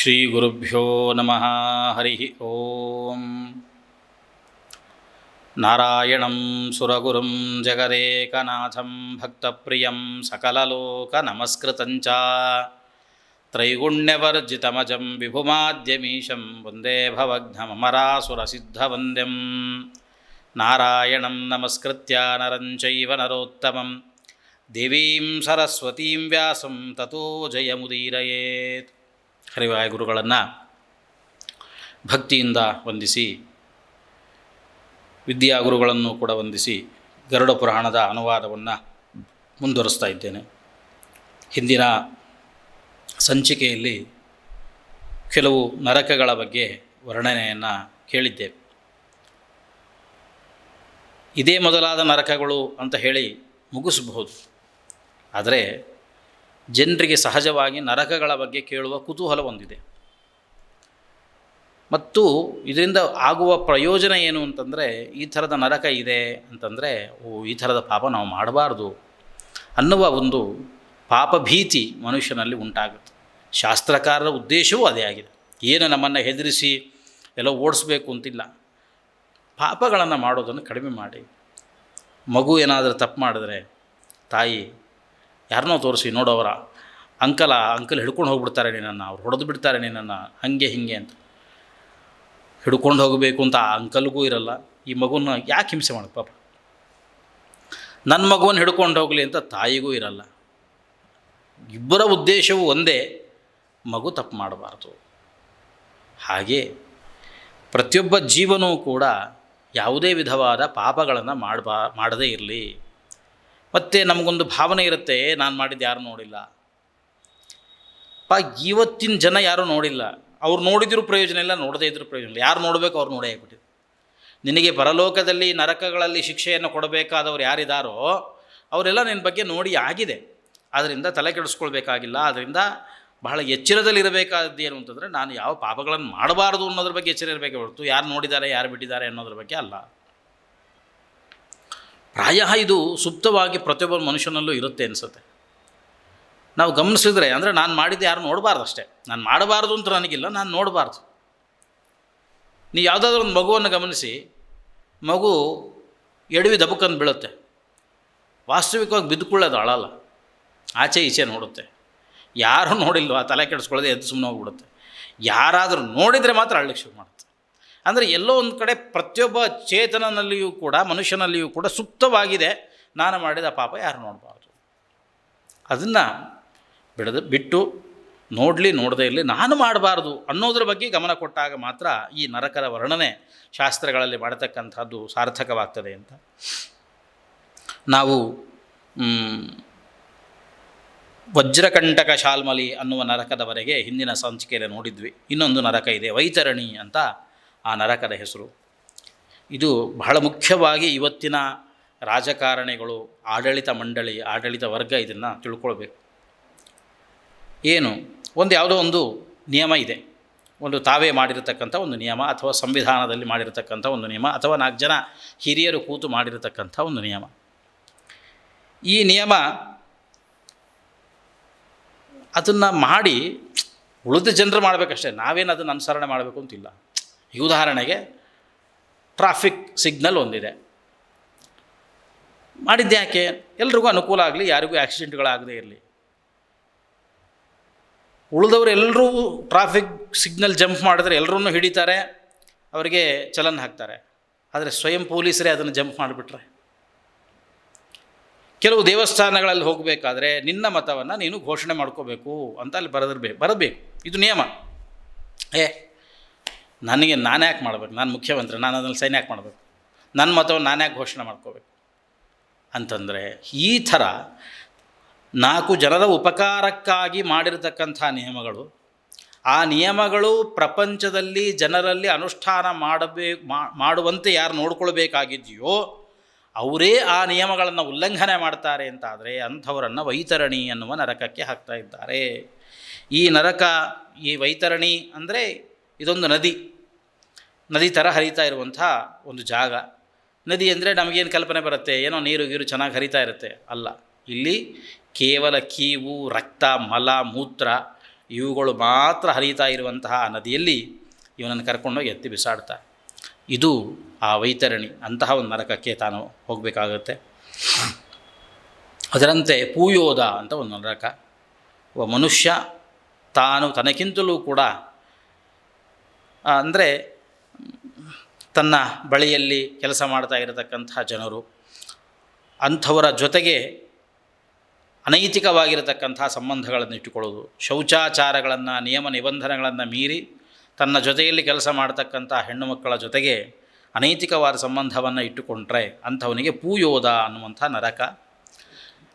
శ్రీగురుభ్యో నమ హరి ఓం నారాయణం సురగురుం జగదేకనాథం భక్తప్రియం సకలలోక నమస్కృతం చ త్రైగుణ్యవర్జితమజం విభుమాద్యమీశం వందే భవఘ్నమరాసురసిద్ధవంద్యం నారాయణం నమస్కృత్య నరం చైవ నరోత్తమం దేవీం సరస్వతీం వ్యాసం తతో జయముదీరయేత్ ಹರಿವಾಯ ಗುರುಗಳನ್ನು ಭಕ್ತಿಯಿಂದ ವಂದಿಸಿ ವಿದ್ಯಾಗುರುಗಳನ್ನು ಕೂಡ ವಂದಿಸಿ ಗರುಡ ಪುರಾಣದ ಅನುವಾದವನ್ನು ಮುಂದುವರಿಸ್ತಾ ಇದ್ದೇನೆ. ಹಿಂದಿನ ಸಂಚಿಕೆಯಲ್ಲಿ ಕೆಲವು ನರಕಗಳ ಬಗ್ಗೆ ವರ್ಣನೆಯನ್ನು ಕೇಳಿದ್ದೇವೆ. ಇದೇ ಮೊದಲಾದ ನರಕಗಳು ಅಂತ ಹೇಳಿ ಮುಗಿಸಬಹುದು. ಆದರೆ ಜನರಿಗೆ ಸಹಜವಾಗಿ ನರಕಗಳ ಬಗ್ಗೆ ಕೇಳುವ ಕುತೂಹಲ ಹೊಂದಿದೆ. ಮತ್ತು ಇದರಿಂದ ಆಗುವ ಪ್ರಯೋಜನ ಏನು ಅಂತಂದರೆ, ಈ ಥರದ ನರಕ ಇದೆ ಅಂತಂದರೆ, ಓ, ಈ ಥರದ ಪಾಪ ನಾವು ಮಾಡಬಾರ್ದು ಅನ್ನುವ ಒಂದು ಪಾಪಭೀತಿ ಮನುಷ್ಯನಲ್ಲಿ ಉಂಟಾಗುತ್ತೆ. ಶಾಸ್ತ್ರಕಾರರ ಉದ್ದೇಶವೂ ಅದೇ ಆಗಿದೆ. ಏನು ನಮ್ಮನ್ನು ಹೆದರಿಸಿ ಎಲ್ಲ ಓಡಿಸ್ಬೇಕು ಅಂತಿಲ್ಲ. ಪಾಪಗಳನ್ನು ಮಾಡೋದನ್ನು ಕಡಿಮೆ ಮಾಡಿ. ಮಗು ಏನಾದರೂ ತಪ್ಪು ಮಾಡಿದ್ರೆ ತಾಯಿ ಯಾರನ್ನೋ ತೋರಿಸಿ, ನೋಡೋವರ. ಅಂಕಲ, ಅಂಕಲ್ ಹಿಡ್ಕೊಂಡು ಹೋಗ್ಬಿಡ್ತಾರೆ ನಿನ್ನನ್ನು. ಅವ್ರು ಹೊಡೆದು ಬಿಡ್ತಾರೆ ನಿನ್ನನ್ನು. ಹಂಗೆ, ಹಿಂಗೆ ಅಂತ. ಹಿಡ್ಕೊಂಡು ಹೋಗಬೇಕು ಅಂತ ಆ ಅಂಕಲ್ಗೂ ಇರಲ್ಲ. ಈ ಮಗುನ ಯಾಕೆ ಹಿಂಸೆ ಮಾಡೋದು ಪಾಪ? ನನ್ನ ಮಗುವನ್ನು ಹಿಡ್ಕೊಂಡು ಹೋಗಲಿ ಅಂತ ತಾಯಿಗೂ ಇರಲ್ಲ. ಇಬ್ಬರ ಉದ್ದೇಶವೂ ಒಂದೇ. ಮಗು ತಪ್ಪು ಮಾಡಬಾರ್ದು. ಹಾಗೆ ಪ್ರತಿಯೊಬ್ಬ ಜೀವನೂ ಕೂಡ ಯಾವುದೇ ವಿಧವಾದ ಪಾಪಗಳನ್ನು ಮಾಡಬಾ, ಮಾಡದೇ ಇರಲಿ. ಮತ್ತು ನಮಗೊಂದು ಭಾವನೆ ಇರುತ್ತೆ, ನಾನು ಮಾಡಿದ್ದು ಯಾರು ನೋಡಿಲ್ಲ. ಪಾ ಇವತ್ತಿನ ಜನ ಯಾರೂ ನೋಡಿಲ್ಲ. ಅವ್ರು ನೋಡಿದ್ರು ಪ್ರಯೋಜನ ಇಲ್ಲ, ನೋಡದೇ ಇದ್ರೂ ಪ್ರಯೋಜನ ಇಲ್ಲ. ಯಾರು ನೋಡಬೇಕು ಅವ್ರು ನೋಡೇ ಆಗ್ಬಿಟ್ಟಿದ್ರು ನಿನಗೆ ಪರಲೋಕದಲ್ಲಿ ನರಕಗಳಲ್ಲಿ ಶಿಕ್ಷೆಯನ್ನು ಕೊಡಬೇಕಾದವ್ರು ಯಾರಿದ್ದಾರೋ ಅವರೆಲ್ಲ ನಿನ್ನ ಬಗ್ಗೆ ನೋಡಿ ಆಗಿದೆ. ಆದ್ದರಿಂದ ತಲೆ ಕೆಡಿಸ್ಕೊಳ್ಬೇಕಾಗಿಲ್ಲ ಅದರಿಂದ ಬಹಳ ಎಚ್ಚರದಲ್ಲಿರಬೇಕಾದ್ದು ಏನು ಅಂತಂದರೆ, ನಾನು ಯಾವ ಪಾಪಗಳನ್ನು ಮಾಡಬಾರ್ದು ಅನ್ನೋದ್ರ ಬಗ್ಗೆ ಎಚ್ಚರ ಇರಬೇಕು ಹೊರತು ಯಾರು ನೋಡಿದ್ದಾರೆ, ಯಾರು ಬಿಟ್ಟಿದ್ದಾರೆ ಅನ್ನೋದ್ರ ಬಗ್ಗೆ ಅಲ್ಲ. ಪ್ರಾಯ ಇದು ಸುಪ್ತವಾಗಿ ಪ್ರತಿಯೊಬ್ಬ ಮನುಷ್ಯನಲ್ಲೂ ಇರುತ್ತೆ ಅನಿಸುತ್ತೆ. ನಾವು ಗಮನಿಸಿದ್ರೆ, ಅಂದರೆ ನಾನು ಮಾಡಿದ್ದು ಯಾರು ನೋಡಬಾರ್ದು ಅಷ್ಟೇ. ನಾನು ಮಾಡಬಾರ್ದು ಅಂತ ನನಗಿಲ್ಲ, ನಾನು ನೋಡಬಾರ್ದು. ನೀವು ಯಾವುದಾದ್ರೂ ಒಂದು ಮಗುವನ್ನು ಗಮನಿಸಿ, ಮಗು ಎಡವಿ ದಬಕ್ಕಂದು ಬೀಳುತ್ತೆ. ವಾಸ್ತವಿಕವಾಗಿ ಬಿದ್ದುಕೊಳ್ಳೋದು ಅಳಲ್ಲ ಆಚೆ ಈಚೆ ನೋಡುತ್ತೆ. ಯಾರೂ ನೋಡಿಲ್ವ ತಲೆ ಕೆಡಿಸ್ಕೊಳ್ಳೋದೇ ಎದ್ದು ಸುಮ್ಮನೆ ಹೋಗ್ಬಿಡುತ್ತೆ. ಯಾರಾದರೂ ನೋಡಿದರೆ ಮಾತ್ರ ಅಳ್ಳಕ್ಕೆ ಶುರು ಮಾಡುತ್ತೆ ಅಂದರೆ ಎಲ್ಲೋ ಒಂದು ಕಡೆ ಪ್ರತಿಯೊಬ್ಬ ಚೇತನನಲ್ಲಿಯೂ ಕೂಡ, ಮನುಷ್ಯನಲ್ಲಿಯೂ ಕೂಡ ಸುಪ್ತವಾಗಿದೆ. ನಾನು ಮಾಡಿದ ಪಾಪ ಯಾರು ನೋಡಬಾರ್ದು. ಅದನ್ನು ಬಿಡದು, ಬಿಟ್ಟು ನೋಡಲಿ, ನೋಡದೇ ಇರಲಿ, ನಾನು ಮಾಡಬಾರ್ದು ಅನ್ನೋದ್ರ ಬಗ್ಗೆ ಗಮನ ಕೊಟ್ಟಾಗ ಮಾತ್ರ ಈ ನರಕದ ವರ್ಣನೆ ಶಾಸ್ತ್ರಗಳಲ್ಲಿ ಮಾಡತಕ್ಕಂಥದ್ದು ಸಾರ್ಥಕವಾಗ್ತದೆ ಅಂತ. ನಾವು ವಜ್ರಕಂಟಕ ಶಾಲ್ಮಲಿ ಅನ್ನುವ ನರಕದವರೆಗೆ ಹಿಂದಿನ ಸಂಚಿಕೆಯಲ್ಲಿ ನೋಡಿದ್ವಿ. ಇನ್ನೊಂದು ನರಕ ಇದೆ, ವೈತರಣಿ ಅಂತ ಆ ನರಕದ ಹೆಸರು. ಇದು ಬಹಳ ಮುಖ್ಯವಾಗಿ ಇವತ್ತಿನ ರಾಜಕಾರಣಿಗಳು, ಆಡಳಿತ ಮಂಡಳಿ, ಆಡಳಿತ ವರ್ಗ ಇದನ್ನು ತಿಳ್ಕೊಳ್ಬೇಕು. ಏನು? ಒಂದು ಯಾವುದೋ ಒಂದು ನಿಯಮ ಇದೆ. ಒಂದು ತಾವೇ ಮಾಡಿರತಕ್ಕಂಥ ಒಂದು ನಿಯಮ ಅಥವಾ ಸಂವಿಧಾನದಲ್ಲಿ ಮಾಡಿರತಕ್ಕಂಥ ಒಂದು ನಿಯಮ ಅಥವಾ ನಾಲ್ಕು ಜನ ಹಿರಿಯರು ಕೂತು ಮಾಡಿರತಕ್ಕಂಥ ಒಂದು ನಿಯಮ. ಈ ನಿಯಮ ಅದನ್ನು ಮಾಡಿ ಉಳಿದ ಜನರು ಮಾಡಬೇಕಷ್ಟೇ. ನಾವೇನು ಅದನ್ನು ಅನುಸರಣೆ ಮಾಡಬೇಕು ಅಂತಿಲ್ಲ. ಈ ಉದಾಹರಣೆಗೆ ಟ್ರಾಫಿಕ್ ಸಿಗ್ನಲ್ ಒಂದಿದೆ. ಮಾಡಿದ್ದೆ ಯಾಕೆ? ಎಲ್ರಿಗೂ ಅನುಕೂಲ ಆಗಲಿ, ಯಾರಿಗೂ ಆ್ಯಕ್ಸಿಡೆಂಟ್ಗಳಾಗದೇ ಇರಲಿ. ಉಳಿದವರು ಎಲ್ಲರೂ ಟ್ರಾಫಿಕ್ ಸಿಗ್ನಲ್ ಜಂಪ್ ಮಾಡಿದ್ರೆ ಎಲ್ಲರೂ ಹಿಡಿತಾರೆ, ಅವರಿಗೆ ಚಲನ್ ಹಾಕ್ತಾರೆ. ಆದರೆ ಸ್ವಯಂ ಪೊಲೀಸರೇ ಅದನ್ನು ಜಂಪ್ ಮಾಡಿಬಿಟ್ರೆ. ಕೆಲವು ದೇವಸ್ಥಾನಗಳಲ್ಲಿ ಹೋಗಬೇಕಾದ್ರೆ ನಿನ್ನ ಮತವನ್ನು ನೀನು ಘೋಷಣೆ ಮಾಡ್ಕೋಬೇಕು ಅಂತ ಅಲ್ಲಿ ಬರೆದಿರ್ಬೇಕು ಬರಬೇಕು ಇದು ನಿಯಮ. ಏ ನನಗೆ ನಾನು ಯಾಕೆ ಮಾಡಬೇಕು? ನಾನು ಮುಖ್ಯಮಂತ್ರಿ, ನಾನು ಅದನ್ನು ಸೈನ್ ಯಾಕೆ ಮಾಡಬೇಕು? ನನ್ನ ಮತವನ್ನು ನಾನು ಯಾಕೆ ಘೋಷಣೆ ಮಾಡ್ಕೋಬೇಕು? ಅಂತಂದರೆ ಈ ಥರ ನಾಲ್ಕು ಜನರ ಉಪಕಾರಕ್ಕಾಗಿ ಮಾಡಿರತಕ್ಕಂಥ ನಿಯಮಗಳು, ಆ ನಿಯಮಗಳು ಪ್ರಪಂಚದಲ್ಲಿ ಜನರಲ್ಲಿ ಅನುಷ್ಠಾನ ಮಾಡಬೇಕು ಮಾಡುವಂತೆ ಯಾರು ನೋಡ್ಕೊಳ್ಬೇಕಾಗಿದೆಯೋ, ಅವರೇ ಆ ನಿಯಮಗಳನ್ನು ಉಲ್ಲಂಘನೆ ಮಾಡ್ತಾರೆ ಅಂತಾದರೆ ಅಂಥವರನ್ನು ವೈತರಣಿ ಅನ್ನುವ ನರಕಕ್ಕೆ ಹಾಕ್ತಾ ಇದ್ದಾರೆ. ಈ ನರಕ, ಈ ವೈತರಣಿ ಅಂದರೆ ಇದೊಂದು ನದಿ. ನದಿ ಥರ ಹರಿತಾ ಇರುವಂಥ ಒಂದು ಜಾಗ. ನದಿ ಅಂದರೆ ನಮಗೇನು ಕಲ್ಪನೆ ಬರುತ್ತೆ? ಏನೋ ನೀರು ಗೀರು ಚೆನ್ನಾಗಿ ಹರಿತಾ ಇರುತ್ತೆ. ಅಲ್ಲ, ಇಲ್ಲಿ ಕೇವಲ ಕೀವು, ರಕ್ತ, ಮಲ, ಮೂತ್ರ ಇವುಗಳು ಮಾತ್ರ ಹರಿತಾ ಇರುವಂತಹ ನದಿಯಲ್ಲಿ ಇವನನ್ನು ಕರ್ಕೊಂಡೋಗಿ ಎತ್ತಿ ಬಿಸಾಡ್ತಾರೆ ಇದು ಆ ವೈತರಣಿ, ಅಂತಹ ಒಂದು ನರಕಕ್ಕೆ ತಾನು ಹೋಗಬೇಕಾಗುತ್ತೆ. ಅದರಂತೆ ಪೂಯೋದ ಅಂತ ಒಂದು ನರಕ. ಒಬ್ಬ ಮನುಷ್ಯ ತಾನು ತನಕ್ಕಿಂತಲೂ ಕೂಡ ಅಂದರೆ ತನ್ನ ಬಳಿಯಲ್ಲಿ ಕೆಲಸ ಮಾಡ್ತಾ ಇರತಕ್ಕಂಥ ಜನರು, ಅಂಥವರ ಜೊತೆಗೆ ಅನೈತಿಕವಾಗಿರತಕ್ಕಂತಹ ಸಂಬಂಧಗಳನ್ನು ಇಟ್ಟುಕೊಳ್ಳೋದು, ಶೌಚಾಚಾರಗಳನ್ನು, ನಿಯಮ ನಿಬಂಧನೆಗಳನ್ನು ಮೀರಿ ತನ್ನ ಜೊತೆಯಲ್ಲಿ ಕೆಲಸ ಮಾಡ್ತಕ್ಕಂಥ ಹೆಣ್ಣು ಮಕ್ಕಳ ಜೊತೆಗೆ ಅನೈತಿಕವಾದ ಸಂಬಂಧವನ್ನು ಇಟ್ಟುಕೊಂಡ್ರೆ ಅಂಥವನಿಗೆ ಪೂಯೋದ ಅನ್ನುವಂಥ ನರಕ.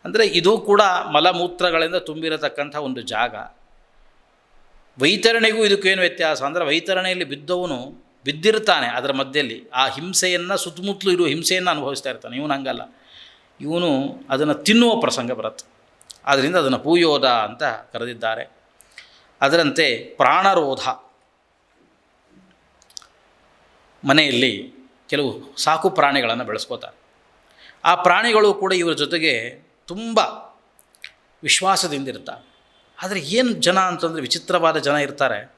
ಅಂದರೆ ಇದು ಕೂಡ ಮಲಮೂತ್ರಗಳಿಂದ ತುಂಬಿರತಕ್ಕಂಥ ಒಂದು ಜಾಗ. ವೈತರಣೆಗೂ ಇದಕ್ಕೇನು ವ್ಯತ್ಯಾಸ? ಅಂದರೆ ವೈತರಣೆಯಲ್ಲಿ ಬಿದ್ದವನು ಬಿದ್ದಿರ್ತಾನೆ, ಅದರ ಮಧ್ಯದಲ್ಲಿ ಆ ಹಿಂಸೆಯನ್ನು, ಸುತ್ತಮುತ್ತಲು ಇರುವ ಹಿಂಸೆಯನ್ನು ಅನುಭವಿಸ್ತಾ ಇರ್ತಾನೆ. ಇವನು ಹಂಗಲ್ಲ. ಇವನು ಅದನ್ನು ತಿನ್ನುವ ಪ್ರಸಂಗ ಬರುತ್ತೆ. ಆದ್ದರಿಂದ ಅದನ್ನು ಪೂಯೋಧ ಅಂತ ಕರೆದಿದ್ದಾರೆ. ಅದರಂತೆ ಪ್ರಾಣರೋಧ. ಮನೆಯಲ್ಲಿ ಕೆಲವು ಸಾಕು ಪ್ರಾಣಿಗಳನ್ನು ಬೆಳೆಸ್ಕೋತಾರೆ. ಆ ಪ್ರಾಣಿಗಳು ಕೂಡ ಇವರ ಜೊತೆಗೆ ತುಂಬ ವಿಶ್ವಾಸದಿಂದಿರ್ತಾರೆ ಆದರೆ ಏನು ಜನ ಅಂತಂದರೆ ವಿಚಿತ್ರವಾದ ಜನ ಇರ್ತಾರೆ.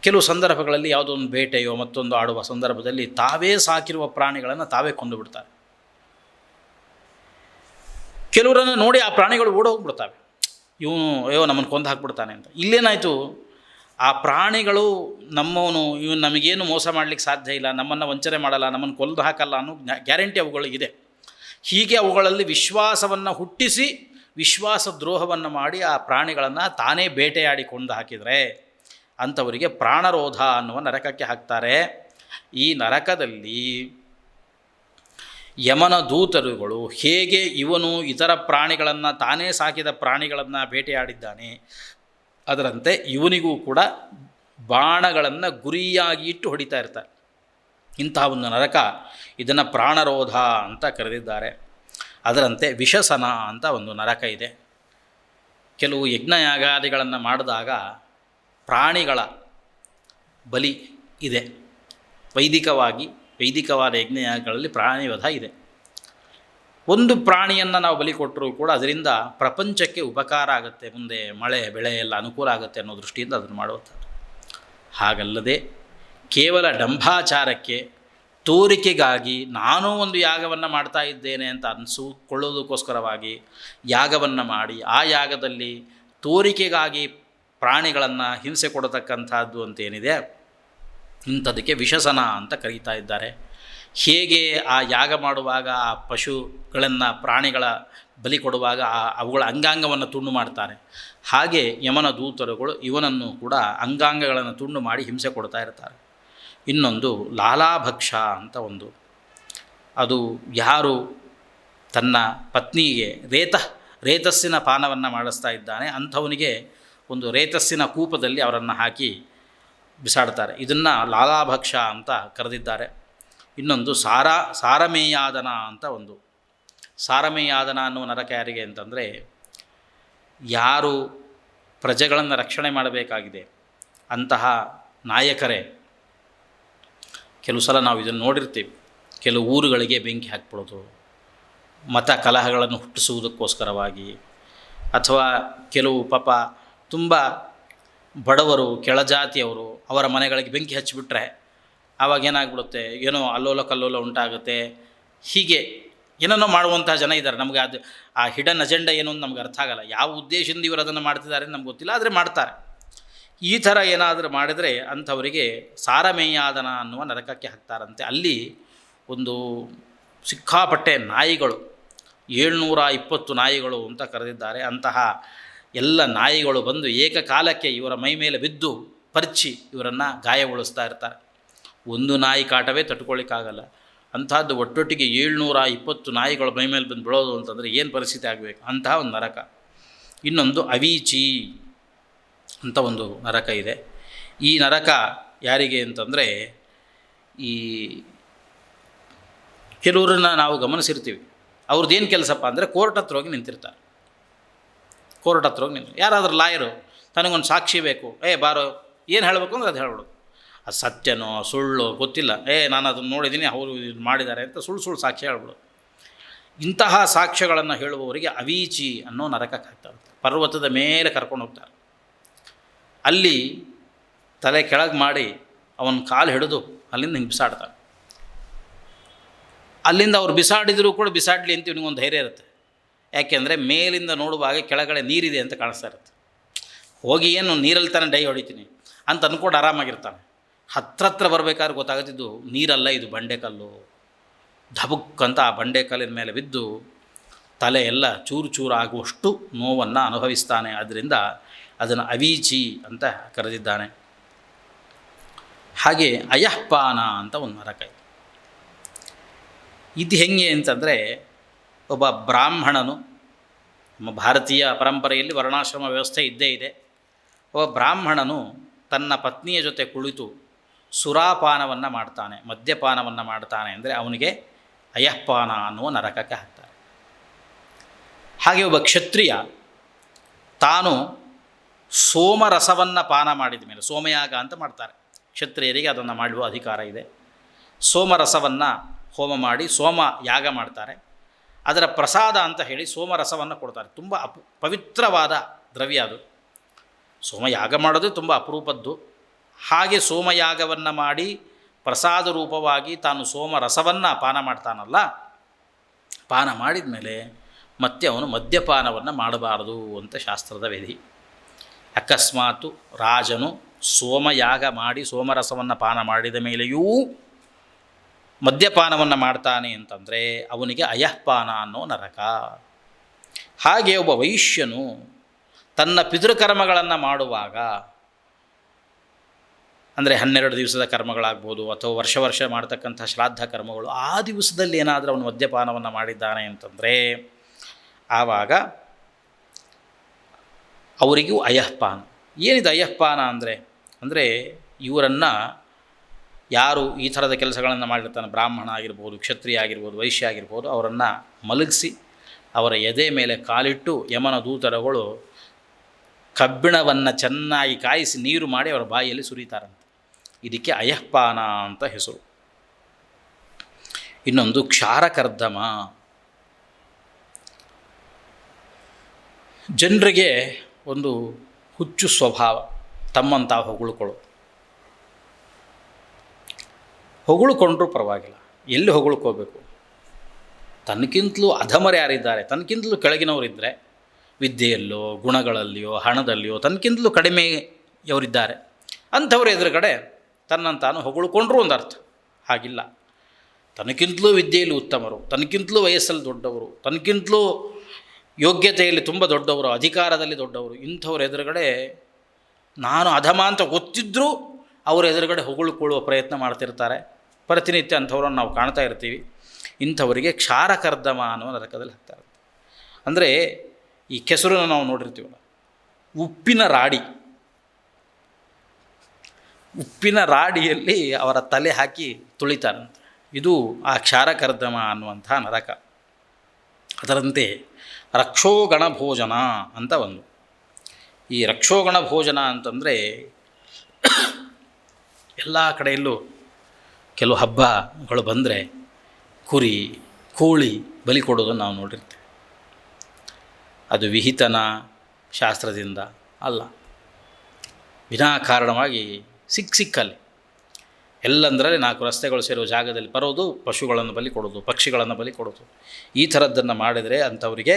ಕೆಲವು ಸಂದರ್ಭಗಳಲ್ಲಿ ಯಾವುದೋ ಒಂದು ಬೇಟೆಯೋ ಮತ್ತೊಂದು ಆಡುವ ಸಂದರ್ಭದಲ್ಲಿ ತಾವೇ ಸಾಕಿರುವ ಪ್ರಾಣಿಗಳನ್ನು ತಾವೇ ಕೊಂದು ಬಿಡ್ತಾರೆ. ಕೆಲವರನ್ನು ನೋಡಿ ಆ ಪ್ರಾಣಿಗಳು ಓಡೋಗ್ಬಿಡ್ತವೆ ಇವನು, ಅಯ್ಯೋ, ನಮ್ಮನ್ನು ಕೊಂದು ಹಾಕ್ಬಿಡ್ತಾನೆ ಅಂತ. ಇಲ್ಲೇನಾಯಿತು? ಆ ಪ್ರಾಣಿಗಳು ನಮ್ಮವನು, ಇವನು ನಮಗೇನು ಮೋಸ ಮಾಡಲಿಕ್ಕೆ ಸಾಧ್ಯ ಇಲ್ಲ, ನಮ್ಮನ್ನು ವಂಚನೆ ಮಾಡಲ್ಲ, ನಮ್ಮನ್ನು ಕೊಲ್ದು ಹಾಕಲ್ಲ ಅನ್ನೋ ಗ್ಯಾರಂಟಿ ಅವುಗಳಿಗಿದೆ ಹೀಗೆ ಅವುಗಳಲ್ಲಿ ವಿಶ್ವಾಸವನ್ನು ಹುಟ್ಟಿಸಿ ವಿಶ್ವಾಸ ದ್ರೋಹವನ್ನು ಮಾಡಿ ಆ ಪ್ರಾಣಿಗಳನ್ನು ತಾನೇ ಬೇಟೆಯಾಡಿ ಕೊಂದು ಹಾಕಿದರೆ ಅಂಥವರಿಗೆ ಪ್ರಾಣರೋಧ ಅನ್ನುವ ನರಕಕ್ಕೆ ಹಾಕ್ತಾರೆ. ಈ ನರಕದಲ್ಲಿ ಯಮನ ದೂತರುಗಳು ಹೇಗೆ ಇವನು ಇತರ ಪ್ರಾಣಿಗಳನ್ನು ತಾನೇ ಸಾಕಿದ ಪ್ರಾಣಿಗಳನ್ನು ಬೇಟೆಯಾಡಿದ್ದಾನೆ, ಅದರಂತೆ ಇವನಿಗೂ ಕೂಡ ಬಾಣಗಳನ್ನು ಗುರಿಯಾಗಿ ಇಟ್ಟು ಹೊಡಿತಾ ಇರ್ತಾರೆ. ಇಂತಹ ಒಂದು ನರಕ ಇದನ್ನು ಪ್ರಾಣರೋಧ ಅಂತ ಕರೆದಿದ್ದಾರೆ. ಅದರಂತೆ ವಿಷಸನ ಅಂತ ಒಂದು ನರಕ ಇದೆ. ಕೆಲವು ಯಜ್ಞಯಾಗಾದಿಗಳನ್ನು ಮಾಡಿದಾಗ ಪ್ರಾಣಿಗಳ ಬಲಿ ಇದೆ. ವೈದಿಕವಾಗಿ, ವೈದಿಕವಾದ ಯಜ್ಞಯಾಗಗಳಲ್ಲಿ ಪ್ರಾಣಿವಧ ಇದೆ. ಒಂದು ಪ್ರಾಣಿಯನ್ನು ನಾವು ಬಲಿ ಕೊಟ್ಟರೂ ಕೂಡ ಅದರಿಂದ ಪ್ರಪಂಚಕ್ಕೆ ಉಪಕಾರ ಆಗುತ್ತೆ, ಮುಂದೆ ಮಳೆ, ಬೆಳೆ ಎಲ್ಲ ಅನುಕೂಲ ಆಗುತ್ತೆ ಅನ್ನೋ ದೃಷ್ಟಿಯಿಂದ ಅದನ್ನು ಮಾಡುವಂಥದ್ದು. ಹಾಗಲ್ಲದೆ ಕೇವಲ ಡಂಭಾಚಾರಕ್ಕೆ ತೋರಿಕೆಗಾಗಿ ನಾನೂ ಒಂದು ಯಾಗವನ್ನು ಮಾಡ್ತಾ ಇದ್ದೇನೆ ಅಂತ ಅನಿಸಿಕೊಳ್ಳೋದಕ್ಕೋಸ್ಕರವಾಗಿ ಯಾಗವನ್ನು ಮಾಡಿ ಆ ಯಾಗದಲ್ಲಿ ತೋರಿಕೆಗಾಗಿ ಪ್ರಾಣಿಗಳನ್ನು ಹಿಂಸೆ ಕೊಡತಕ್ಕಂಥದ್ದು ಅಂತೇನಿದೆ, ಇಂಥದಕ್ಕೆ ವಿಷಸನ ಅಂತ ಕರೀತಾ ಇದ್ದಾರೆ. ಹೇಗೆ ಆ ಯಾಗ ಮಾಡುವಾಗ ಆ ಪಶುಗಳನ್ನು ಪ್ರಾಣಿಗಳ ಬಲಿ ಕೊಡುವಾಗ ಆ ಅವುಗಳ ಅಂಗಾಂಗವನ್ನು ತುಂಡು ಮಾಡ್ತಾರೆ. ಹಾಗೆ ಯಮನ ದೂತರುಗಳು ಇವನನ್ನು ಕೂಡ ಅಂಗಾಂಗಗಳನ್ನು ತುಂಡು ಮಾಡಿ ಹಿಂಸೆ ಕೊಡ್ತಾ ಇರ್ತಾರೆ. ಇನ್ನೊಂದು ಲಾಲಾಭಕ್ಷ ಅಂತ ಒಂದು. ಅದು ಯಾರು ತನ್ನ ಪತ್ನಿಗೆ ರೇತ, ರೇತಸ್ಸಿನ ಪಾನವನ್ನು ಮಾಡಿಸ್ತಾ ಇದ್ದಾನೆ, ಅಂಥವನಿಗೆ ಒಂದು ರೇತಸ್ಸಿನ ಕೂಪದಲ್ಲಿ ಅವರನ್ನು ಹಾಕಿ ಬಿಸಾಡ್ತಾರೆ. ಇದನ್ನು ಲಾಲಾಭಕ್ಷ ಅಂತ ಕರೆದಿದ್ದಾರೆ. ಇನ್ನೊಂದು ಸಾರ, ಸಾರಮೇಯಾದನ ಅಂತ ಒಂದು. ಸಾರಮೇಯಾದನ ಅನ್ನುವ ನರಕ ಯಾರಿಗೆ ಅಂತಂದರೆ, ಯಾರು ಪ್ರಜೆಗಳನ್ನು ರಕ್ಷಣೆ ಮಾಡಬೇಕಾಗಿದೆ ಅಂತಹ ನಾಯಕರೇ ಕೆಲವು ಸಲ ನಾವು ಇದನ್ನು ನೋಡಿರ್ತೀವಿ. ಕೆಲವು ಊರುಗಳಿಗೆ ಬೆಂಕಿ ಹಾಕ್ಬಿಡೋದು, ಮತ ಕಲಹಗಳನ್ನು ಹುಟ್ಟಿಸುವುದಕ್ಕೋಸ್ಕರವಾಗಿ ಅಥವಾ ಕೆಲವು ಪಾಪ ತುಂಬ ಬಡವರು ಕೆಳಜಾತಿಯವರು ಅವರ ಮನೆಗಳಿಗೆ ಬೆಂಕಿ ಹಚ್ಚಿಬಿಟ್ರೆ ಆವಾಗ ಏನಾಗ್ಬಿಡುತ್ತೆ? ಏನೋ ಅಲ್ಲೋಲ ಕಲ್ಲೋಲ ಉಂಟಾಗುತ್ತೆ. ಹೀಗೆ ಏನನ್ನೋ ಮಾಡುವಂಥ ಜನ ಇದ್ದಾರೆ. ನಮಗೆ ಅದು ಆ ಹಿಡನ್ ಅಜೆಂಡಾ ಏನು ಅಂತ ನಮ್ಗೆ ಅರ್ಥ ಆಗಲ್ಲ. ಯಾವ ಉದ್ದೇಶದಿಂದ ಇವರು ಅದನ್ನು ಮಾಡ್ತಿದ್ದಾರೆ ನಮ್ಗೆ ಗೊತ್ತಿಲ್ಲ, ಆದರೆ ಮಾಡ್ತಾರೆ. ಈ ಥರ ಏನಾದರೂ ಮಾಡಿದರೆ ಅಂಥವರಿಗೆ ಸಾರಮೇಯಾದನ ಅನ್ನುವ ನರಕಕ್ಕೆ ಹಾಕ್ತಾರಂತೆ. ಅಲ್ಲಿ ಒಂದು ಸಿಕ್ಕಾಪಟ್ಟೆ ನಾಯಿಗಳು, ಏಳ್ನೂರ ಇಪ್ಪತ್ತು ನಾಯಿಗಳು ಅಂತ ಕರೆದಿದ್ದಾರೆ. ಅಂತಹ ಎಲ್ಲ ನಾಯಿಗಳು ಬಂದು ಏಕಕಾಲಕ್ಕೆ ಇವರ ಮೈ ಮೇಲೆ ಬಿದ್ದು ಪರಿಚಿ ಇವರನ್ನು ಗಾಯಗೊಳಿಸ್ತಾ ಇರ್ತಾರೆ. ಒಂದು ನಾಯಿ ಕಾಟವೇ ತಟ್ಕೊಳ್ಳಿಕ್ಕಾಗಲ್ಲ. ಅಂಥದ್ದು ಒಟ್ಟೊಟ್ಟಿಗೆ ಏಳ್ನೂರ ಇಪ್ಪತ್ತು ನಾಯಿಗಳು ಮೈ ಮೇಲೆ ಬಂದು ಬಿಡೋದು ಅಂತಂದರೆ ಏನು ಪರಿಸ್ಥಿತಿ ಆಗಬೇಕು? ಅಂತಹ ಒಂದು ನರಕ. ಇನ್ನೊಂದು ಅವೀಚಿ. ಅಂತ ಒಂದು ನರಕ ಇದೆ. ಈ ನರಕ ಯಾರಿಗೆ ಅಂತಂದರೆ ಈ ಕೆಲವ್ರನ್ನ ನಾವು ಗಮನಿಸಿರ್ತೀವಿ. ಅವ್ರದ್ದೇನು ಕೆಲಸಪ್ಪ ಅಂದರೆ ಕೋರ್ಟ್ ಹತ್ರ ಹೋಗಿ ನಿಂತಿರ್ತಾರೆ. ಕೋರ್ಟ್ ಹತ್ರ ಹೋಗಿ ನಿಂತು ಯಾರಾದರೂ ಲಾಯರು, ತನಗೊಂದು ಸಾಕ್ಷಿ ಬೇಕು. ಏ, ಬಾರೋ, ಏನು ಹೇಳಬೇಕು ಅಂದ್ರೆ ಅದು ಹೇಳ್ಬಿಡು. ಅದು ಸತ್ಯನೋ, ಸುಳ್ಳು, ಗೊತ್ತಿಲ್ಲ. ಏ, ನಾನು ಅದನ್ನು ನೋಡಿದ್ದೀನಿ ಅವರು ಇದು ಮಾಡಿದ್ದಾರೆ ಅಂತ ಸುಳ್ಳು ಸುಳ್ಳು ಸಾಕ್ಷಿ ಹೇಳ್ಬಿಡು. ಇಂತಹ ಸಾಕ್ಷ್ಯಗಳನ್ನು ಹೇಳುವವರಿಗೆ ಅವೀಚಿ ಅನ್ನೋ ನರಕಕ್ಕೆ ಹಾಕ್ತಾರೆ ಪರ್ವತದ ಮೇಲೆ ಕರ್ಕೊಂಡು ಹೋಗ್ತಾರೆ. ಅಲ್ಲಿ ತಲೆ ಕೆಳಗೆ ಮಾಡಿ ಅವನ ಕಾಲು ಹಿಡಿದು ಅಲ್ಲಿಂದ ಹಿಂಗೆ ಬಿಸಾಡ್ತಾನೆ ಅಲ್ಲಿಂದ ಅವ್ರು ಬಿಸಾಡಿದರೂ ಕೂಡ ಬಿಸಾಡಲಿ ಅಂತ ಇವನಿಗೊಂದು ಧೈರ್ಯ ಇರುತ್ತೆ. ಯಾಕೆಂದರೆ ಮೇಲಿಂದ ನೋಡುವಾಗ ಕೆಳಗಡೆ ನೀರಿದೆ ಅಂತ ಕಾಣಿಸ್ತಾ ಇರುತ್ತೆ. ಹೋಗಿ ಏನು ನೀರಲ್ಲಿ ತಾನೇ ಡೈ ಹೊಡಿತೀನಿ ಅಂತ ಅಂದ್ಕೊಂಡು ಆರಾಮಾಗಿರ್ತಾನೆ. ಹತ್ರ ಹತ್ರ ಬರಬೇಕಾದ್ರೆ ಗೊತ್ತಾಗುತ್ತಿದ್ದು ನೀರಲ್ಲ, ಇದು ಬಂಡೆಕಲ್ಲು ಧಬುಕ್ ಅಂತ ಆ ಬಂಡೆಕಲ್ಲಿನ ಮೇಲೆ ಬಿದ್ದು ತಲೆ ಎಲ್ಲ ಚೂರು ಚೂರು ಆಗುವಷ್ಟು ನೋವನ್ನು ಅನುಭವಿಸ್ತಾನೆ. ಆದ್ದರಿಂದ ಅದನ್ನು ಅವೀಚಿ ಅಂತ ಕರೆದಿದ್ದಾನೆ. ಹಾಗೆ ಅಯಃಪಾನ ಅಂತ ಒಂದು ನರಕ ಇದೆ. ಇದು ಹೆಂಗೆ ಅಂತಂದರೆ ಒಬ್ಬ ಬ್ರಾಹ್ಮಣನು, ನಮ್ಮ ಭಾರತೀಯ ಪರಂಪರೆಯಲ್ಲಿ ವರ್ಣಾಶ್ರಮ ವ್ಯವಸ್ಥೆ ಇದ್ದೇ ಇದೆ. ಒಬ್ಬ ಬ್ರಾಹ್ಮಣನು ತನ್ನ ಪತ್ನಿಯ ಜೊತೆ ಕುಳಿತು ಸುರಾಪಾನವನ್ನು ಮಾಡ್ತಾನೆ, ಮದ್ಯಪಾನವನ್ನು ಮಾಡ್ತಾನೆ. ಅಂದರೆ ಅವನಿಗೆ ಅಯಃಪಾನ ಅನ್ನುವ ನರಕಕ್ಕೆ ಹಾಕ್ತಾರೆ ಹಾಗೆ ಒಬ್ಬ ಕ್ಷತ್ರಿಯ ತಾನು ಸೋಮರಸವನ್ನು ಪಾನ ಮಾಡಿದ ಮೇಲೆ, ಸೋಮಯಾಗ ಅಂತ ಮಾಡ್ತಾರೆ. ಕ್ಷತ್ರಿಯರಿಗೆ ಅದನ್ನು ಮಾಡುವ ಅಧಿಕಾರ ಇದೆ. ಸೋಮರಸವನ್ನು ಹೋಮ ಮಾಡಿ, ಸೋಮ ಯಾಗ ಮಾಡ್ತಾರೆ. ಅದರ ಪ್ರಸಾದ ಅಂತ ಹೇಳಿ ಸೋಮರಸವನ್ನು ಕೊಡ್ತಾರೆ. ತುಂಬ ಅಪ, ಪವಿತ್ರವಾದ ದ್ರವ್ಯ ಅದು. ಸೋಮಯಾಗ ಮಾಡೋದು ತುಂಬ ಅಪರೂಪದ್ದು. ಹಾಗೆ ಸೋಮಯಾಗವನ್ನು ಮಾಡಿ ಪ್ರಸಾದ ರೂಪವಾಗಿ ತಾನು ಸೋಮರಸವನ್ನು ಪಾನ ಮಾಡ್ತಾನಲ್ಲ, ಪಾನ ಮಾಡಿದ ಮೇಲೆ ಮತ್ತೆ ಅವನು ಮದ್ಯಪಾನವನ್ನು ಮಾಡಬಾರದು ಅಂತ ಶಾಸ್ತ್ರದ ವಿಧಿ. ಅಕಸ್ಮಾತು ರಾಜನು ಸೋಮಯಾಗ ಮಾಡಿ ಸೋಮರಸವನ್ನು ಪಾನ ಮಾಡಿದ ಮೇಲೆಯೂ ಮದ್ಯಪಾನವನ್ನು ಮಾಡ್ತಾನೆ ಅಂತಂದರೆ ಅವನಿಗೆ ಅಯಃಪಾನ ಅನ್ನೋ ನರಕ. ಹಾಗೆ ಒಬ್ಬ ವೈಶ್ಯನು ತನ್ನ ಪಿತೃಕರ್ಮಗಳನ್ನು ಮಾಡುವಾಗ, ಅಂದರೆ ಹನ್ನೆರಡು ದಿವಸದ ಕರ್ಮಗಳಾಗ್ಬೋದು ಅಥವಾ ವರ್ಷ ವರ್ಷ ಮಾಡ್ತಕ್ಕಂಥ ಶ್ರಾದ್ದ ಕರ್ಮಗಳು, ಆ ದಿವಸದಲ್ಲಿ ಏನಾದರೂ ಅವನು ಮದ್ಯಪಾನವನ್ನು ಮಾಡಿದ್ದಾನೆ ಅಂತಂದರೆ ಆವಾಗ ಅವರಿಗೂ ಅಯಃಪಾನ ಏನಿದು ಅಯಃಪಾನ ಅಂದರೆ? ಅಂದರೆ ಇವರನ್ನು ಯಾರು ಈ ಥರದ ಕೆಲಸಗಳನ್ನು ಮಾಡಿರ್ತಾನೆ, ಬ್ರಾಹ್ಮಣ ಆಗಿರ್ಬೋದು, ಕ್ಷತ್ರಿಯ ಆಗಿರ್ಬೋದು, ವೈಶ್ಯ ಆಗಿರ್ಬೋದು, ಅವರನ್ನು ಮಲಗಿಸಿ ಅವರ ಎದೆ ಮೇಲೆ ಕಾಲಿಟ್ಟು ಯಮನ ದೂತರಗಳು ಕಬ್ಬಿಣವನ್ನು ಚೆನ್ನಾಗಿ ಕಾಯಿಸಿ ನೀರು ಮಾಡಿ ಅವರ ಬಾಯಿಯಲ್ಲಿ ಸುರಿತಾರಂತೆ. ಇದಕ್ಕೆ ಅಯಃಪಾನ ಅಂತ ಹೆಸರು. ಇನ್ನೊಂದು ಕ್ಷಾರಕರ್ದಮ. ಜನರಿಗೆ ಒಂದು ಹುಚ್ಚು ಸ್ವಭಾವ, ತಮ್ಮಂತ ಹೊಗಳ್ಕೊಳ್ಳೋದು. ಹೊಗಳ್ಕೊಂಡ್ರೂ ಪರವಾಗಿಲ್ಲ. ಎಲ್ಲಿ ಹೊಗಳ್ಕೋಬೇಕು? ತನಗಿಂತಲೂ ಅಧಮರು ಯಾರಿದ್ದಾರೆ? ತನಗಿಂತಲೂ ಕೆಳಗಿನವರಿದ್ದರೆ ವಿದ್ಯೆಯಲ್ಲೋ, ಗುಣಗಳಲ್ಲಿಯೋ, ಹಣದಲ್ಲಿಯೋ ತನಗಿಂತಲೂ ಕಡಿಮೆಯವರಿದ್ದಾರೆ. ಅಂಥವ್ರ ಎದುರುಗಡೆ ತನ್ನಂತಾನು ತಾನು ಹೊಗಳ್ಕೊಂಡ್ರೂ ಒಂದು ಅರ್ಥ. ಹಾಗಿಲ್ಲ. ತನಗಿಂತಲೂ ವಿದ್ಯೆಯಲ್ಲಿ ಉತ್ತಮರು ತನಗಿಂತಲೂ ವಯಸ್ಸಲ್ಲಿ ದೊಡ್ಡವರು ತನಗಿಂತಲೂ ಯೋಗ್ಯತೆಯಲ್ಲಿ ತುಂಬ ದೊಡ್ಡವರು, ಅಧಿಕಾರದಲ್ಲಿ ದೊಡ್ಡವರು, ಇಂಥವ್ರ ಎದುರುಗಡೆ ನಾನು ಅಧಮ ಅಂತ ಗೊತ್ತಿದ್ದರೂ ಅವರ ಎದುರುಗಡೆ ಹೊಗಳ್ಕೊಳ್ಳುವ ಪ್ರಯತ್ನ ಮಾಡ್ತಿರ್ತಾರೆ. ಪ್ರತಿನಿತ್ಯ ಅಂಥವ್ರನ್ನು ನಾವು ಕಾಣ್ತಾ ಇರ್ತೀವಿ. ಇಂಥವರಿಗೆ ಕ್ಷಾರಕರ್ದಮ ಅನ್ನೋ ನರಕದಲ್ಲಿ ಹಾಕ್ತಾರೆ ಅಂದರೆ ಈ ಕೆಸರನ್ನು ನಾವು ನೋಡಿರ್ತೀವಲ್ಲ, ಉಪ್ಪಿನ ರಾಡಿ. ಉಪ್ಪಿನ ರಾಡಿಯಲ್ಲಿ ಅವರ ತಲೆ ಹಾಕಿ ತುಳಿತಾರಂತೆ. ಇದು ಆ ಕ್ಷಾರಕರ್ದಮ ಅನ್ನುವಂಥ ನರಕ. ಅದರಂತೆ ರಕ್ಷೋಗಣ ಭೋಜನ ಅಂತ ಒಂದು. ಈ ರಕ್ಷೋಗಣ ಭೋಜನ ಅಂತಂದರೆ ಎಲ್ಲ ಕಡೆಯಲ್ಲೂ ಕೆಲವು ಹಬ್ಬಗಳು ಬಂದರೆ ಕುರಿ, ಕೋಳಿ ಬಲಿ ಕೊಡೋದನ್ನು ನಾವು ನೋಡಿರ್ತೀವಿ. ಅದು ವಿಹಿತನ ಶಾಸ್ತ್ರದಿಂದ ಅಲ್ಲ. ವಿನಾಕಾರಣವಾಗಿ ಸಿಕ್ಕ ಸಿಕ್ಕಲ್ಲಿ. ಎಲ್ಲಂದರಲ್ಲಿ ನಾಲ್ಕು ರಸ್ತೆಗಳು ಸೇರುವ ಜಾಗದಲ್ಲಿ ಬರೋದು, ಪಶುಗಳನ್ನು ಬಲಿ ಕೊಡೋದು, ಪಕ್ಷಿಗಳನ್ನು ಬಲಿ ಕೊಡೋದು. ಈ ಥರದ್ದನ್ನು ಮಾಡಿದರೆ ಅಂಥವರಿಗೆ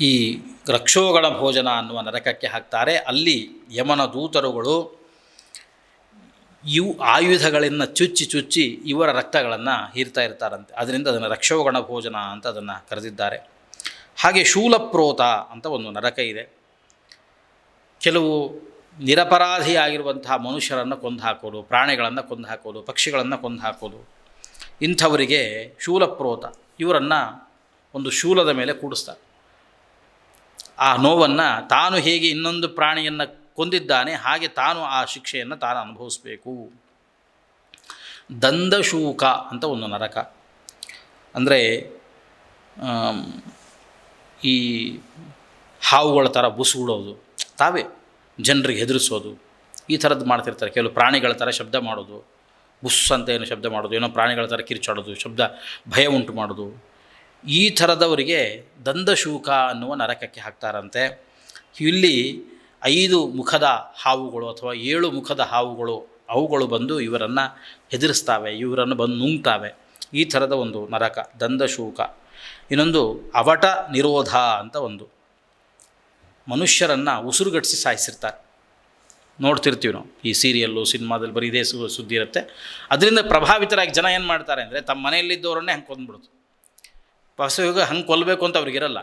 ಈ ರಕ್ಷೋಗಣ ಭೋಜನ ಅನ್ನುವ ನರಕಕ್ಕೆ ಹಾಕ್ತಾರೆ. ಅಲ್ಲಿ ಯಮನ ದೂತರುಗಳು ಇವು ಆಯುಧಗಳನ್ನು ಚುಚ್ಚಿ ಚುಚ್ಚಿ ಇವರ ರಕ್ತಗಳನ್ನು ಹೀರ್ತಾ ಇರ್ತಾರಂತೆ. ಅದರಿಂದ ಅದನ್ನು ರಕ್ಷೋಗಣ ಭೋಜನ ಅಂತ ಅದನ್ನು ಕರೆದಿದ್ದಾರೆ. ಹಾಗೆ ಶೂಲಪ್ರೋತ ಅಂತ ಒಂದು ನರಕ ಇದೆ. ಕೆಲವು ನಿರಪರಾಧಿಯಾಗಿರುವಂತಹ ಮನುಷ್ಯರನ್ನು ಕೊಂದು ಹಾಕೋದು ಪ್ರಾಣಿಗಳನ್ನು ಕೊಂದು ಹಾಕೋದು ಪಕ್ಷಿಗಳನ್ನು ಕೊಂದು ಹಾಕೋದು ಇಂಥವರಿಗೆ ಶೂಲಪ್ರೋತ ಇವರನ್ನು ಒಂದು ಶೂಲದ ಮೇಲೆ ಕೂಡಿಸ್ತಾರೆ. ಆ ನೋವನ್ನು ತಾನು ಹೇಗೆ ಇನ್ನೊಂದು ಪ್ರಾಣಿಯನ್ನು ಕೊಂದಿದ್ದಾನೆ, ಹಾಗೆ ತಾನು ಆ ಶಿಕ್ಷೆಯನ್ನು ತಾನು ಅನುಭವಿಸಬೇಕು. ದಂದಶೂಕ ಅಂತ ಒಂದು ನರಕ. ಅಂದರೆ ಈ ಹಾವುಗಳ ಥರ ಬುಸುಗುಡೋದು ತಾವೇ ಜನರಿಗೆ ಹೆದರಿಸೋದು, ಈ ಥರದ್ದು ಮಾಡ್ತಿರ್ತಾರೆ. ಕೆಲವು ಪ್ರಾಣಿಗಳ ಥರ ಶಬ್ದ ಮಾಡೋದು ಬುಸ್ ಅಂತ ಏನೋ ಶಬ್ದ ಮಾಡೋದು, ಏನೋ ಪ್ರಾಣಿಗಳ ಥರ ಕಿರ್ಚಾಡೋದು, ಶಬ್ದ ಭಯ ಉಂಟು ಮಾಡೋದು. ಈ ಥರದವರಿಗೆ ದಂದಶೂಕ ಅನ್ನುವ ನರಕಕ್ಕೆ ಹಾಕ್ತಾರಂತೆ. ಇಲ್ಲಿ ಐದು ಮುಖದ ಹಾವುಗಳು ಅಥವಾ ಏಳು ಮುಖದ ಹಾವುಗಳು, ಅವುಗಳು ಬಂದು ಇವರನ್ನು ಹೆದರಿಸ್ತಾವೆ, ಇವರನ್ನು ಬಂದು ನುಂಗ್ತಾವೆ. ಈ ಥರದ ಒಂದು ನರಕ ದಂದಶೂಕ ಇನ್ನೊಂದು ಅವಟ ನಿರೋಧ ಅಂತ ಒಂದು. ಮನುಷ್ಯರನ್ನು ಉಸಿರುಗಟ್ಟಿಸಿ ಸಾಯಿಸಿರ್ತಾರೆ. ನೋಡ್ತಿರ್ತೀವಿ ನಾವು. ಈ ಸೀರಿಯಲ್ಲು, ಸಿನಿಮಾದಲ್ಲಿ ಬರೀ ಇದೇ ಸುದ್ದಿ ಇರುತ್ತೆ. ಅದರಿಂದ ಪ್ರಭಾವಿತರಾಗಿ ಜನ ಏನು ಮಾಡ್ತಾರೆ ಅಂದರೆ ತಮ್ಮ ಮನೆಯಲ್ಲಿದ್ದವರನ್ನೇ ಹಂಗೆ ಕೊಂದ್ಬಿಡ್ತು ವಾಸ್ತವಿಕ ಹಂಗೆ ಕೊಲ್ಲಬೇಕು ಅಂತ ಅವ್ರಿಗಿರಲ್ಲ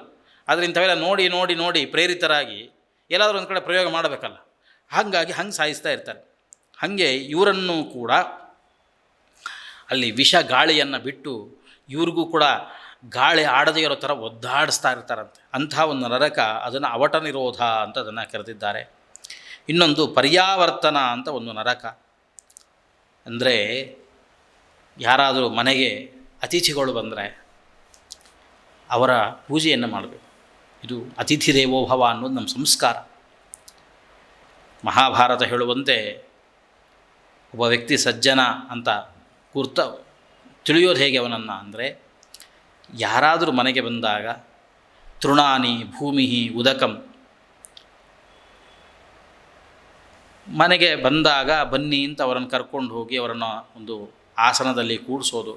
ಆದರೆ ಇಂಥವೆಲ್ಲ ನೋಡಿ ನೋಡಿ ನೋಡಿ ಪ್ರೇರಿತರಾಗಿ ಎಲ್ಲಾದರೂ ಒಂದು ಕಡೆ ಪ್ರಯೋಗ ಮಾಡಬೇಕಲ್ಲ. ಹಾಗಾಗಿ ಹಂಗೆ ಸಾಯಿಸ್ತಾ ಇರ್ತಾರೆ. ಹಾಗೆ ಇವರನ್ನು ಕೂಡ ಅಲ್ಲಿ ವಿಷ ಗಾಳಿಯನ್ನು ಬಿಟ್ಟು ಇವ್ರಿಗೂ ಕೂಡ ಗಾಳಿ ಆಡದೇ ಇರೋ ಥರ ಒದ್ದಾಡಿಸ್ತಾ ಇರ್ತಾರಂತೆ. ಅಂಥ ಒಂದು ನರಕ ಅದನ್ನು ಅವಟ ನಿರೋಧ ಅಂತ ಅದನ್ನು ಕರೆದಿದ್ದಾರೆ. ಇನ್ನೊಂದು ಪರ್ಯಾವರ್ತನ ಅಂತ ಒಂದು ನರಕ. ಅಂದರೆ ಯಾರಾದರೂ ಮನೆಗೆ ಅತಿಥಿಗಳು ಬಂದರೆ ಅವರ ಪೂಜೆಯನ್ನು ಮಾಡಬೇಕು. ಇದು ಅತಿಥಿ ದೇವೋಭವ ಅನ್ನೋದು ನಮ್ಮ ಸಂಸ್ಕಾರ. ಮಹಾಭಾರತ ಹೇಳುವಂತೆ ಒಬ್ಬ ವ್ಯಕ್ತಿ ಸಜ್ಜನ ಅಂತ ಕುರ್ತ ತಿಳಿಯೋದು ಹೇಗೆ ಅವನನ್ನು ಅಂದರೆ ಯಾರಾದರೂ ಮನೆಗೆ ಬಂದಾಗ, ತೃಣಾನಿ ಭೂಮಿ ಉದಕಂ. ಮನೆಗೆ ಬಂದಾಗ ಬನ್ನಿ ಅಂತ ಅವರನ್ನು ಕರ್ಕೊಂಡು ಹೋಗಿ ಅವರನ್ನು ಒಂದು ಆಸನದಲ್ಲಿ ಕೂಡಿಸೋದು,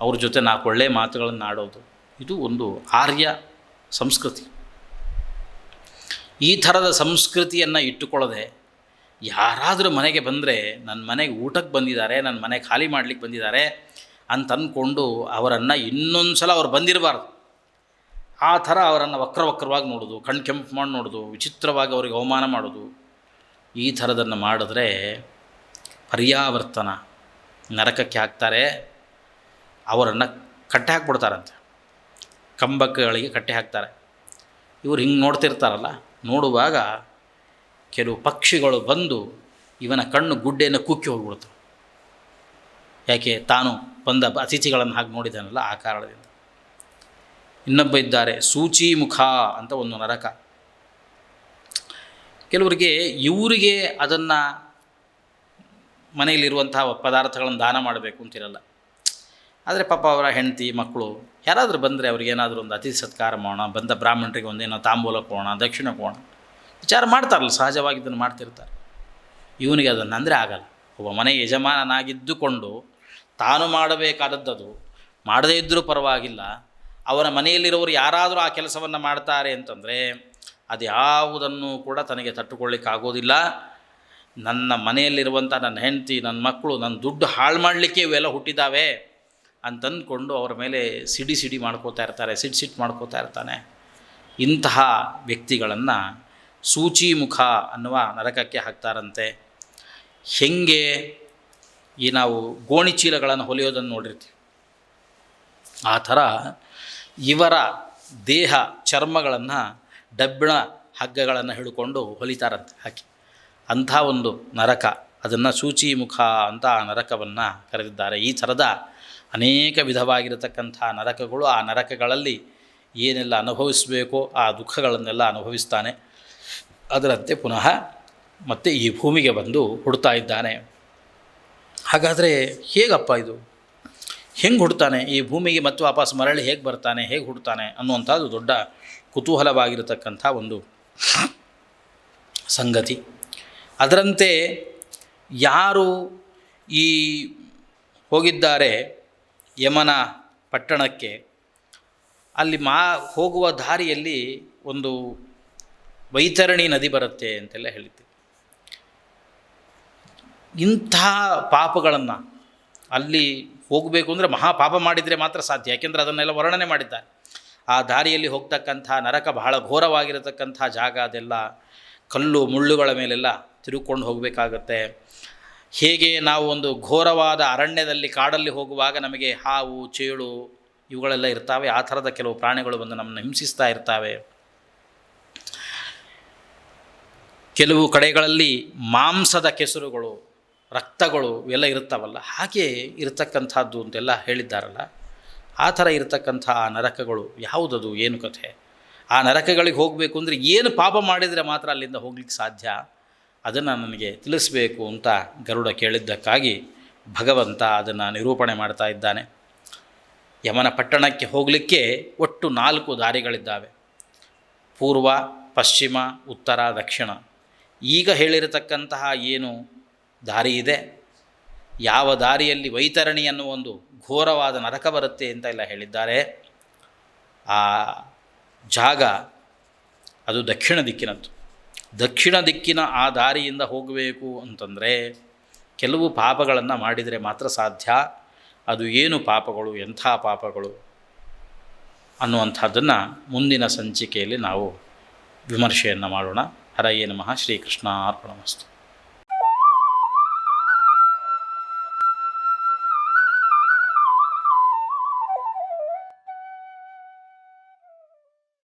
ಅವ್ರ ಜೊತೆ ನಾಲ್ಕು ಒಳ್ಳೆಯ ಮಾತುಗಳನ್ನು ಆಡೋದು, ಇದು ಒಂದು ಆರ್ಯ ಸಂಸ್ಕೃತಿ. ಈ ಥರದ ಸಂಸ್ಕೃತಿಯನ್ನು ಇಟ್ಟುಕೊಳ್ಳದೆ, ಯಾರಾದರೂ ಮನೆಗೆ ಬಂದರೆ, ನನ್ನ ಮನೆಗೆ ಊಟಕ್ಕೆ ಬಂದಿದ್ದಾರೆ, ನನ್ನ ಮನೆ ಖಾಲಿ ಮಾಡಲಿಕ್ಕೆ ಬಂದಿದ್ದಾರೆ ಅಂತ ಅಂದ್ಕೊಂಡು ಅವರನ್ನು ಇನ್ನೊಂದು ಸಲ ಅವ್ರು ಬಂದಿರಬಾರ್ದು. ಆ ಥರ ಅವರನ್ನು ವಕ್ರ ವಕ್ರವಾಗಿ ನೋಡೋದು ಕಣ್ಣು ಕೆಂಪು ಮಾಡಿ ನೋಡೋದು, ವಿಚಿತ್ರವಾಗಿ ಅವ್ರಿಗೆ ಅವಮಾನ ಮಾಡೋದು. ಈ ಥರದನ್ನು ಮಾಡಿದ್ರೆ ಪರ್ಯಾವರ್ತನ ನರಕಕ್ಕೆ ಹಾಕ್ತಾರೆ. ಅವರನ್ನು ಕಟ್ಟೆ ಹಾಕ್ಬಿಡ್ತಾರಂತೆ. ಕಂಬಕ್ಕಗಳಿಗೆ ಕಟ್ಟೆ ಹಾಕ್ತಾರೆ. ಇವ್ರು ಹಿಂಗೆ ನೋಡ್ತಿರ್ತಾರಲ್ಲ, ನೋಡುವಾಗ ಕೆಲವು ಪಕ್ಷಿಗಳು ಬಂದು ಇವನ ಕಣ್ಣು ಗುಡ್ಡೆಯನ್ನು ಕುಕ್ಕಿ ಹೋಗ್ಬಿಡ್ತು ಯಾಕೆ? ತಾನು ಬಂದ ಅತಿಥಿಗಳನ್ನು ಹಾಗೆ ನೋಡಿದ್ದಾನಲ್ಲ ಆ ಕಾರಣದಿಂದ. ಇನ್ನೊಬ್ಬ ಇದ್ದಾರೆ, ಸೂಚಿ ಮುಖ ಅಂತ ಒಂದು ನರಕ. ಕೆಲವರಿಗೆ ಇವರಿಗೆ ಅದನ್ನು ಮನೆಯಲ್ಲಿರುವಂತಹ ಪದಾರ್ಥಗಳನ್ನು ದಾನ ಮಾಡಬೇಕು ಅಂತಿರಲ್ಲ. ಆದರೆ ಪಾಪ ಅವರ ಹೆಂಡತಿ, ಮಕ್ಕಳು, ಯಾರಾದರೂ ಬಂದರೆ ಅವ್ರಿಗೆ ಏನಾದರೂ ಒಂದು ಅತಿಥಿ ಸತ್ಕಾರ ಮಾಡೋಣ, ಬಂದ ಬ್ರಾಹ್ಮಣರಿಗೆ ಒಂದೇನೋ ತಾಂಬೂಲ ಕೊಡೋಣ, ದಕ್ಷಿಣ ಕೋಣ ವಿಚಾರ ಮಾಡ್ತಾರಲ್ಲ, ಸಹಜವಾಗಿ ಇದನ್ನು ಮಾಡ್ತಿರ್ತಾರೆ. ಇವನಿಗೆ ಅದನ್ನು ಅಂದರೆ ಆಗಲ್ಲ. ಒಬ್ಬ ಮನೆ ಯಜಮಾನನಾಗಿದ್ದುಕೊಂಡು ತಾನು ಮಾಡಬೇಕಾದದ್ದದು. ಮಾಡದೇ ಇದ್ದರೂ ಪರವಾಗಿಲ್ಲ. ಅವರ ಮನೆಯಲ್ಲಿರುವವರು ಯಾರಾದರೂ ಆ ಕೆಲಸವನ್ನು ಮಾಡ್ತಾರೆ ಅಂತಂದರೆ, ಅದು ಯಾವುದನ್ನು ಕೂಡ ತನಗೆ ತಟ್ಟುಕೊಳ್ಳಿಕ್ಕಾಗೋದಿಲ್ಲ. ನನ್ನ ಮನೆಯಲ್ಲಿರುವಂಥ ನನ್ನ ಹೆಂಡತಿ, ನನ್ನ ಮಕ್ಕಳು, ನನ್ನ ದುಡ್ಡು ಹಾಳು ಮಾಡಲಿಕ್ಕೆ ಇವೆಲ್ಲ ಹುಟ್ಟಿದ್ದಾವೆ ಅಂತಂದ್ಕೊಂಡು ಅವರ ಮೇಲೆ ಸಿಡಿ ಸಿಡಿ ಮಾಡ್ಕೋತಾ ಇರ್ತಾರೆ ಸಿಟ್ಟು ಸಿಟ್ಟು ಮಾಡ್ಕೋತಾ ಇರ್ತಾನೆ. ಇಂತಹ ವ್ಯಕ್ತಿಗಳನ್ನು ಸೂಚಿಮುಖ ಅನ್ನುವ ನರಕಕ್ಕೆ ಹಾಕ್ತಾರಂತೆ. ಹೆಂಗೆ ಈ ನಾವು ಗೋಣಿ ಚೀಲಗಳನ್ನು ಹೊಲಿಯೋದನ್ನು ನೋಡಿರ್ತೀವಿ. ಆ ಥರ ಇವರ ದೇಹ ಚರ್ಮಗಳನ್ನು ಡಬ್ಬಿಣ ಹಗ್ಗಗಳನ್ನು ಹಿಡ್ಕೊಂಡು ಹೊಲಿತಾರಂತೆ ಹಾಕಿ. ಅಂಥ ಒಂದು ನರಕ, ಅದನ್ನು ಸೂಚಿಮುಖ ಅಂತ ಆ ನರಕವನ್ನು ಕರೆದಿದ್ದಾರೆ. ಈ ಥರದ ಅನೇಕ ವಿಧವಾಗಿರತಕ್ಕಂಥ ನರಕಗಳು ಆ ನರಕಗಳಲ್ಲಿ ಏನೆಲ್ಲ ಅನುಭವಿಸಬೇಕೋ ಆ ದುಃಖಗಳನ್ನೆಲ್ಲ ಅನುಭವಿಸ್ತಾನೆ. ಅದರಂತೆ ಪುನಃ ಮತ್ತೆ ಈ ಭೂಮಿಗೆ ಬಂದು ಹುಡ್ತಾ ಇದ್ದಾನೆ. ಹಾಗಾದರೆ ಹೇಗಪ್ಪ ಇದು? ಹೆಂಗೆ ಹುಡ್ತಾನೆ? ಈ ಭೂಮಿಗೆ ಮತ್ತು ವಾಪಸ್ ಮರಳಿ ಹೇಗೆ ಬರ್ತಾನೆ? ಹೇಗೆ ಹುಡ್ತಾನೆ? ಅನ್ನುವಂಥದ್ದು ದೊಡ್ಡ ಕುತೂಹಲವಾಗಿರತಕ್ಕಂಥ ಒಂದು ಸಂಗತಿ. ಅದರಂತೆ ಯಾರು ಈ ಹೋಗಿದ್ದಾರೆ ಯಮನ ಪಟ್ಟಣಕ್ಕೆ, ಅಲ್ಲಿ ಮಾ ಹೋಗುವ ದಾರಿಯಲ್ಲಿ ಒಂದು ವೈತರಣಿ ನದಿ ಬರುತ್ತೆ ಅಂತೆಲ್ಲ ಹೇಳಿದ್ದೆ ಇಂಥ ಪಾಪಗಳನ್ನು ಅಲ್ಲಿ ಹೋಗಬೇಕು ಅಂದರೆ ಮಹಾಪಾಪ ಮಾಡಿದರೆ ಮಾತ್ರ ಸಾಧ್ಯ, ಯಾಕೆಂದರೆ ಅದನ್ನೆಲ್ಲ ವರ್ಣನೆ ಮಾಡಿದ್ದಾರೆ. ಆ ದಾರಿಯಲ್ಲಿ ಹೋಗ್ತಕ್ಕಂಥ ನರಕ ಬಹಳ ಘೋರವಾಗಿರತಕ್ಕಂಥ ಜಾಗ ಅದೆಲ್ಲ, ಕಲ್ಲು ಮುಳ್ಳುಗಳ ಮೇಲೆಲ್ಲ ತಿರುಕೊಂಡು ಹೋಗಬೇಕಾಗತ್ತೆ. ಹೇಗೆ ನಾವು ಒಂದು ಘೋರವಾದ ಅರಣ್ಯದಲ್ಲಿ ಕಾಡಲ್ಲಿ ಹೋಗುವಾಗ ನಮಗೆ ಹಾವು, ಚೇಳು ಇವುಗಳೆಲ್ಲ ಇರ್ತಾವೆ, ಆ ಥರದ ಕೆಲವು ಪ್ರಾಣಿಗಳು ಬಂದು ನಮ್ಮನ್ನು ಹಿಂಸಿಸ್ತಾ ಇರ್ತಾವೆ. ಕೆಲವು ಕಡೆಗಳಲ್ಲಿ ಮಾಂಸದ ಕೆಸರುಗಳು ರಕ್ತಗಳು ಇವೆಲ್ಲ ಇರುತ್ತಾವಲ್ಲ, ಹಾಗೆ ಇರತಕ್ಕಂಥದ್ದು ಅಂತೆಲ್ಲ ಹೇಳಿದ್ದಾರಲ್ಲ. ಆ ಥರ ಇರತಕ್ಕಂಥ ಆ ನರಕಗಳು ಯಾವುದದು? ಏನು ಕಥೆ? ಆ ನರಕಗಳಿಗೆ ಹೋಗಬೇಕು ಅಂದರೆ ಏನು ಪಾಪ ಮಾಡಿದರೆ ಮಾತ್ರ ಅಲ್ಲಿಂದ ಹೋಗ್ಲಿಕ್ಕೆ ಸಾಧ್ಯ? ಅದನ್ನು ನನಗೆ ತಿಳಿಸ್ಬೇಕು ಅಂತ ಗರುಡ ಕೇಳಿದ್ದಕ್ಕಾಗಿ ಭಗವಂತ ಅದನ್ನು ನಿರೂಪಣೆ ಮಾಡ್ತಾ ಇದ್ದಾನೆ. ಯಮನ ಪಟ್ಟಣಕ್ಕೆ ಹೋಗಲಿಕ್ಕೆ ಒಟ್ಟು ನಾಲ್ಕು ದಾರಿಗಳಿದ್ದಾವೆ. ಪೂರ್ವ, ಪಶ್ಚಿಮ, ಉತ್ತರ, ದಕ್ಷಿಣ. ಈಗ ಹೇಳಿರತಕ್ಕಂತಹ ಏನು ದಾರಿ ಇದೆ. ಯಾವ ದಾರಿಯಲ್ಲಿ ವೈತರಣಿ ಅನ್ನುವ ಒಂದು ಘೋರವಾದ ನರಕ ಬರುತ್ತೆ ಅಂತ ಎಲ್ಲ ಹೇಳಿದ್ದಾರೆ. ಆ ಜಾಗ ಅದು ದಕ್ಷಿಣ ದಿಕ್ಕಿನದ್ದು. ದಕ್ಷಿಣ ದಿಕ್ಕಿನ ಆ ದಾರಿಯಿಂದ ಹೋಗಬೇಕು ಅಂತಂದರೆ ಕೆಲವು ಪಾಪಗಳನ್ನು ಮಾಡಿದರೆ ಮಾತ್ರ ಸಾಧ್ಯ. ಅದು ಏನು ಪಾಪಗಳು, ಎಂಥ ಪಾಪಗಳು ಅನ್ನುವಂಥದ್ದನ್ನು ಮುಂದಿನ ಸಂಚಿಕೆಯಲ್ಲಿ ನಾವು ವಿಮರ್ಶೆಯನ್ನು ಮಾಡೋಣ. ಹರಯೇ ನಮಃ. ಶ್ರೀಕೃಷ್ಣ ಅರ್ಪಣಮಸ್ತು